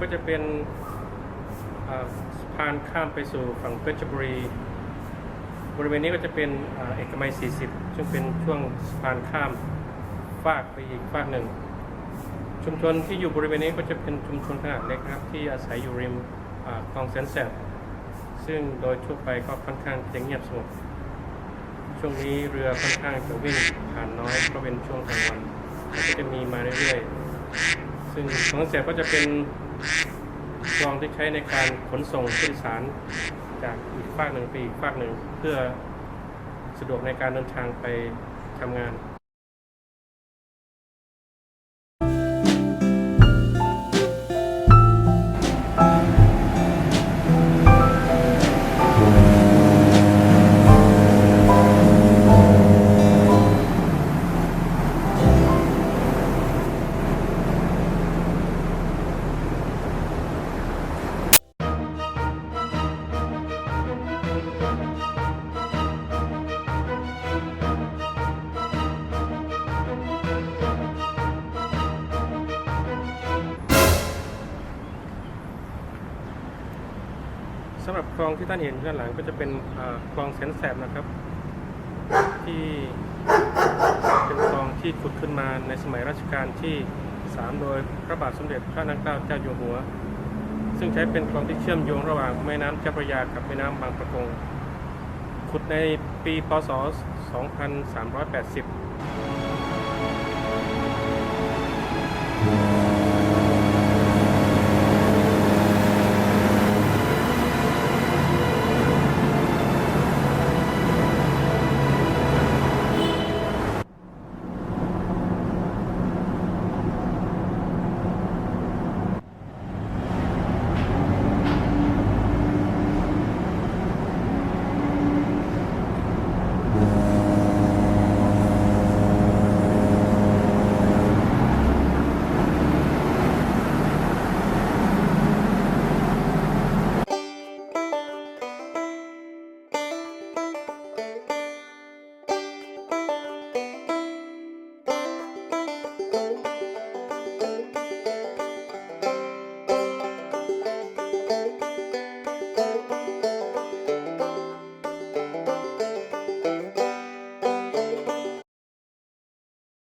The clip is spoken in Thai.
ก็จะเป็นสะพานข้ามไปสู่ฝั่งเพชรบุรี บริเวณนี้ก็จะเป็นอเอกมัย 40 ซึ่งเป็นช่วงสะพานข้ามฟากไปอีกฟากหนึ่ง ชุมชนที่อยู่บริเวณนี้ก็จะเป็นชุมชนขนาดเล็กครับ ที่อาศัยอยู่ริมคลองแสนแสบซึ่งโดยทั่วไปก็ค่อนข้างจะเงียบสงบช่วงนี้เรือค่อนข้างจะวิ่งผ่านน้อยเพราะเป็นช่วงกลางวันก็จะมีมาเรื่อยๆ ซึ่งคลองแสนก็จะเป็นคลองที่ใช้ในการขนส่งผู้โดยสารจากอีกฝากหนึ่งไปอีกฝากหนึ่ง เพื่อสะดวกในการเดินทางไปทำงาน สำหรับคลองที่ท่านเห็นด้านหลังก็จะเป็นคลองแสนแสบนะครับ ที่เป็นคลองที่ขุดขึ้นมาในสมัยรัชกาลที่ 3 โดยพระบาทสมเด็จพระนางเกล้าเจ้าอยู่หัว ซึ่งใช้เป็นคลองที่เชื่อมโยงระหว่างแม่น้ำเจ้าพระยากับแม่น้ำบางประกง ขุดในปีพศ 2380